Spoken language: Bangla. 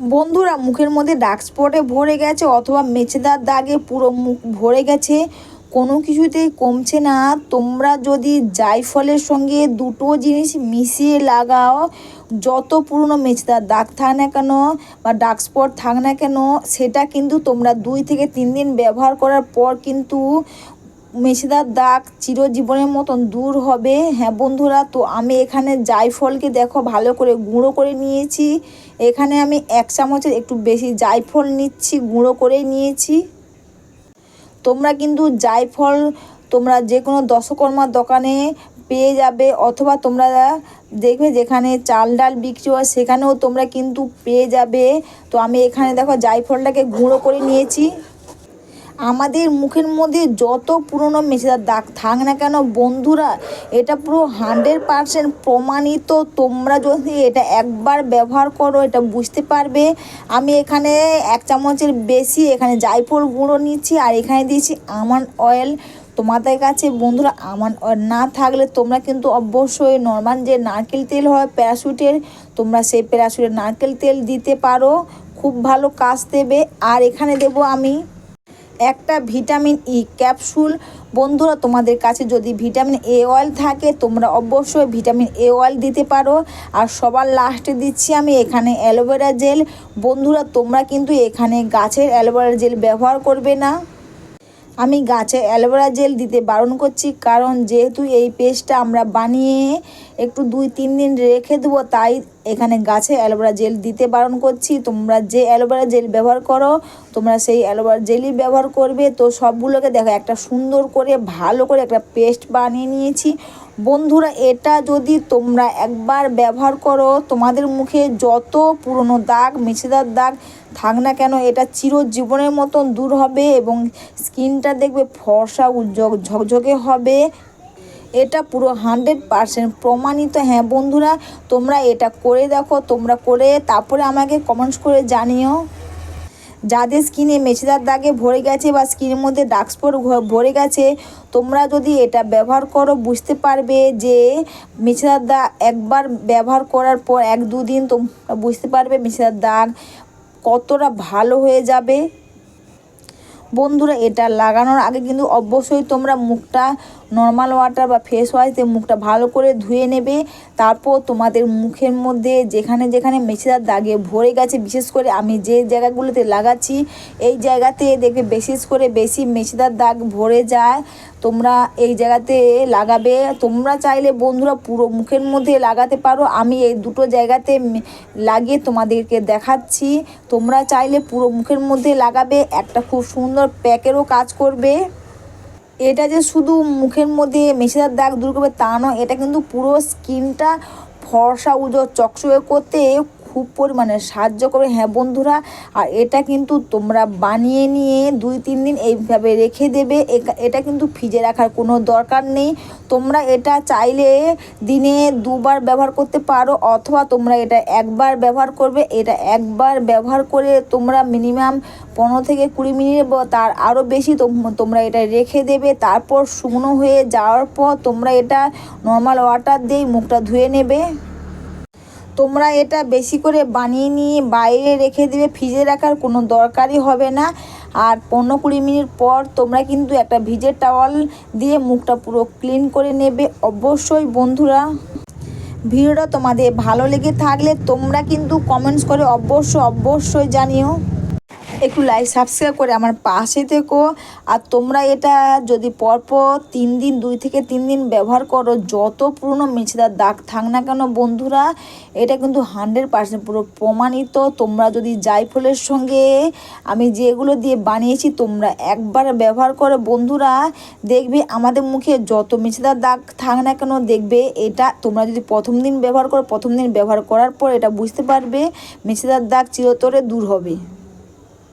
বন্ধুরা, মুখের মধ্যে ডার্ক স্পটে ভরে গেছে, অথবা মেছেদার দাগে পুরো মুখ ভরে গেছে। কোনো কিছুতেই কমছে না। তোমরা যদি জায়ফলের সঙ্গে দুটো জিনিস মিশিয়ে লাগাও, যত পুরনো মেছেদার দাগ থাক না কেন বা ডার্ক স্পট থাক না কেন, সেটা কিন্তু তোমরা দুই থেকে তিন দিন ব্যবহার করার পর কিন্তু মেছেদার দাগ চিরজীবনের মতন দূর হবে। হ্যাঁ বন্ধুরা, তো আমি এখানে জায়ফলকে দেখো ভালো করে গুঁড়ো করে নিয়েছি। এখানে আমি এক চামচের একটু বেশি জায়ফল নিচ্ছি, গুঁড়ো করে নিয়েছি। তোমরা কিন্তু জায়ফল তোমরা যে কোনো দশকর্মার দোকানে পেয়ে যাবে, অথবা তোমরা দেখবে যেখানে চাল ডাল বিক্রি হয় সেখানেও তোমরা কিন্তু পেয়ে যাবে। তো আমি এখানে দেখো জায়ফলটাকে গুঁড়ো করে নিয়েছি। আমাদের মুখের মধ্যে যত পুরনো মেছেদার দাগ থাক না কেন, বন্ধুরা, এটা পুরো হান্ড্রেড পারসেন্ট প্রমাণিত। তোমরা যদি এটা একবার ব্যবহার করো, এটা বুঝতে পারবে। আমি এখানে এক চামচের বেশি এখানে জায়ফল গুঁড়ো নিচ্ছি আর এখানে দিয়েছি আমান অয়েল তোমাদের কাছে, বন্ধুরা অয়েল না থাকলে তোমরা কিন্তু অবশ্যই নর্মাল যে নারকেল তেল হয় প্যারাশুটের তোমরা সেই প্যারাশুটের নারকেল তেল দিতে পারো। খুব ভালো কাজ দেবে। আর এখানে দেবো আমি একটা ভিটামিন ই ক্যাপসুল। বন্ধুরা, তোমাদের কাছে যদি ভিটামিন এ অয়েল থাকে, তোমরা অবশ্যই ভিটামিন এ অয়েল দিতে পারো। আর সবার লাস্টে দিচ্ছি আমি এখানে অ্যালোভেরা জেল বন্ধুরা, তোমরা কিন্তু এখানে গাছের অ্যালোভেরা জেল ব্যবহার করবে না। আমি গাছে অ্যালোভেরা জেল দিতে বারণ করছি, কারণ যেহেতু এই পেস্টটা আমরা বানিয়ে একটু দুই তিন দিন রেখে দেবো, তাই এখানে গাছে অ্যালোভেরা জেল দিতে বারণ করছি। তোমরা যে অ্যালোভেরা জেল ব্যবহার করো, তোমরা সেই অ্যালোভেরা জেলই ব্যবহার করবে। তো সবগুলোকে দেখো, একটা সুন্দর করে, ভালো করে একটা পেস্ট বানিয়ে নিয়েছি। বন্ধুরা, এটা যদি তোমরা একবার ব্যবহার করো, তোমাদের মুখে যত পুরনো দাগ মেছেদার দাগ থাক না কেন, এটা চিরজীবনের মতন দূর হবে এবং স্কিনটা দেখবে ফর্সা ঝকঝকে হবে। এটা পুরো হান্ড্রেড পারসেন্ট প্রমাণিত। হ্যাঁ বন্ধুরা, তোমরা এটা করে দেখো, তোমরা করে তারপরে আমাকে কমেন্টস করে জানিও। যাদের স্কিনে মেছেদার দাগে ভরে গেছে বা স্কিনের মধ্যে ডার্ক স্পট ভরে গেছে, তোমরা যদি এটা ব্যবহার করো, বুঝতে পারবে যে মেছেদার দাগ একবার ব্যবহার করার পর এক দুদিন তোমরা বুঝতে পারবে মেছেদার দাগ কতটা ভালো হয়ে যাবে। বন্ধুরা, এটা লাগানোর আগে কিন্তু অবশ্যই তোমরা মুখটা নর্মাল ওয়াটার বা ফেস ওয়াশ দিয়ে মুখটা ভালো করে ধুয়ে নেবে। তারপর তোমাদের মুখের মধ্যে যেখানে যেখানে মেছেদার দাগে ভরে গেছে, বিশেষ করে আমি যে জায়গাগুলোতে লাগাচ্ছি, এই জায়গাতে দেখবে বিশেষ করে বেশি মেছেদার দাগ ভরে যায়। তোমরা এই জায়গাতে লাগাবে। তোমরা চাইলে বন্ধুরা পুরো মুখের মধ্যে লাগাতে পারো। আমি এই দুটো জায়গাতে লাগিয়ে তোমাদেরকে দেখাচ্ছি। তোমরা চাইলে পুরো মুখের মধ্যে লাগাবে। একটা খুব সুন্দর প্যাকেরও কাজ করবে। এটা যে শুধু মুখের মধ্যে মেশেদার দাগ দূর করবে তা নয়, এটা কিন্তু পুরো স্কিনটা ফর্সা, উজ্জ্বল, চকচকে করতে খুব পরিমাণে সাহায্য করবে। হ্যাঁ বন্ধুরা, আর এটা কিন্তু তোমরা বানিয়ে নিয়ে দুই তিন দিন এইভাবে রেখে দেবে। এটা কিন্তু ফ্রিজে রাখার কোনো দরকার নেই। তোমরা এটা চাইলে দিনে দুবার ব্যবহার করতে পারো, অথবা তোমরা এটা একবার ব্যবহার করবে। এটা একবার ব্যবহার করে তোমরা মিনিমাম পনেরো থেকে কুড়ি মিনিট বা তার আরও বেশি তোমরা এটা রেখে দেবে। তারপর শুকনো হয়ে যাওয়ার পর তোমরা এটা নর্মাল ওয়াটার দিয়েই মুখটা ধুয়ে নেবে। তোমরা এটা বেশি করে বানিয়ে নিয়ে বাইরে রেখে দেবে, ফ্রিজে রাখার কোনো দরকারই হবে না। আর পনেরো কুড়ি মিনিট পর তোমরা কিন্তু একটা ভিজে টাওয়াল দিয়ে মুখটা পুরো ক্লিন করে নেবে। অবশ্যই বন্ধুরা, ভিডিওটা তোমাদের ভালো লেগে থাকলে তোমরা কিন্তু কমেন্টস করে অবশ্য অবশ্যই জানিও। একটু লাইক সাবস্ক্রাইব করে আমার পাশে থেকো। আর তোমরা এটা যদি পরপর তিন দিন, দুই থেকে তিন দিন ব্যবহার করো, যত পুরনো মেছেদার দাগ থাক না কেন বন্ধুরা, এটা কিন্তু হান্ড্রেড পার্সেন্ট পুরো প্রমাণিত। তোমরা যদি জায়ফলের সঙ্গে আমি যেগুলো দিয়ে বানিয়েছি, তোমরা একবার ব্যবহার করো। বন্ধুরা, দেখবে আমাদের মুখে যত মেছেদার দাগ থাক না কেন দেখবে এটা তোমরা যদি প্রথম দিন ব্যবহার করো, প্রথম দিন ব্যবহার করার পর এটা বুঝতে পারবে মেছেদার দাগ চিরতরে দূর হবে।